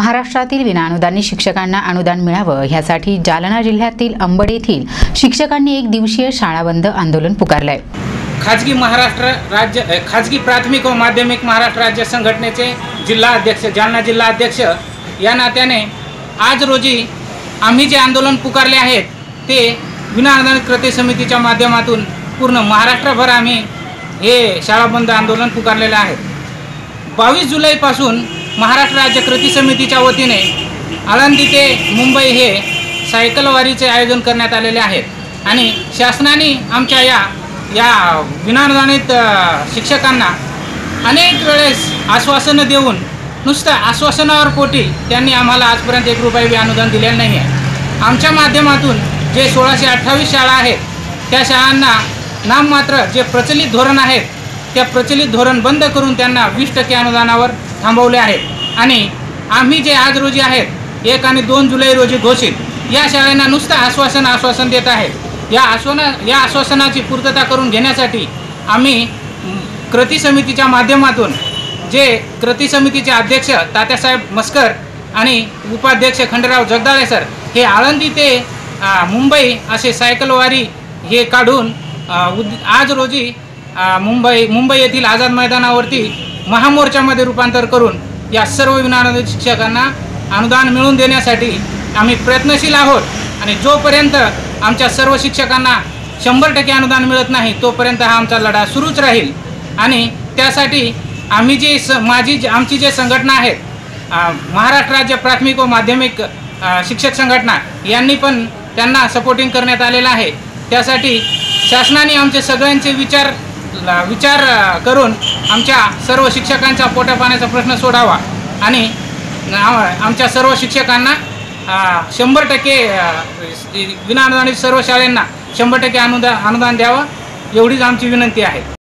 महाराष्ट्रातील विनाअनुदानित शिक्षकांना अनुदान मिळावं ह्यासाठी जालना जिल्ह्यातील अंबड येथील शिक्षकांनी एक दिवसीय शाळा बंद आंदोलन पुकारलंय. खाजगी महाराष्ट्र राज्य खाजगी प्राथमिक व माध्यमिक महाराष्ट्र राज्य संघटनेचे जिल्हा अध्यक्ष जालना जिल्हा अध्यक्ष या नात्याने आज रोजी आम्ही जे आंदोलन पुकारले आहेत ते विनाअनुदानित कृती समितीच्या माध्यमातून पूर्ण महाराष्ट्रभर आम्ही हे शाळा बंद आंदोलन पुकारलेलं आहे. बावीस जुलैपासून महाराष्ट्र राज्य कृती समितीच्या वतीने आळंदी ते मुंबई हे सायकलवारीचे आयोजन करण्यात आलेले आहेत. आणि शासनाने आमच्या या या विनाअनुदानित शिक्षकांना अनेक वेळेस आश्वासनं देऊन नुसतं आश्वासनावर पोटी त्यांनी आम्हाला आजपर्यंत एक रुपये बी अनुदान दिलेलं नाही आहे. आमच्या माध्यमातून जे सोळाशे अठ्ठावीस शाळा आहेत त्या शाळांना नाममात्र जे प्रचलित धोरण आहेत त्या प्रचलित धोरण बंद करून त्यांना वीस टक्के अनुदानावर थांबवले आहेत. आणि आम्ही जे आज रोजी आहेत एक आणि दोन जुलै रोजी घोषित या शाळांना नुसतं आश्वासन आश्वासन देत आहेत. या आश्वाना या आश्वासनाची पूर्तता करून घेण्यासाठी आम्ही कृती समितीच्या माध्यमातून जे कृती समितीचे अध्यक्ष तात्यासाहेब मस्कर आणि उपाध्यक्ष खंडराव जगदाळे सर हे आळंदी ते मुंबई असे सायकलवारी हे काढून उद आज रोजी मुंबई मुंबई येथील आझाद मैदानावरती महामोर्चामध्ये रूपांतर करून या सर्व विनानुदानित शिक्षकांना अनुदान मिळवून देण्यासाठी आम्ही प्रयत्नशील आहोत. आणि जोपर्यंत आमच्या सर्व शिक्षकांना शंभर टक्के अनुदान मिळत नाही तोपर्यंत हा आमचा लढा सुरूच राहील. आणि त्यासाठी आम्ही जे स माझी जी- आमची जे संघटना आहेत महाराष्ट्र राज्य प्राथमिक व माध्यमिक शिक्षक संघटना यांनी पण त्यांना सपोर्टिंग करण्यात आलेलं आहे. त्यासाठी शासनाने आमचे सगळ्यांचे विचार विचार करून आमच्या सर्व शिक्षकांचा पोटापाण्याचा प्रश्न सोडावा आणि आमच्या सर्व शिक्षकांना शंभर टक्के विनाअनुदानित सर्व शाळांना शंभर टक्के अनुदान अनुदान द्यावं एवढीच आमची विनंती आहे.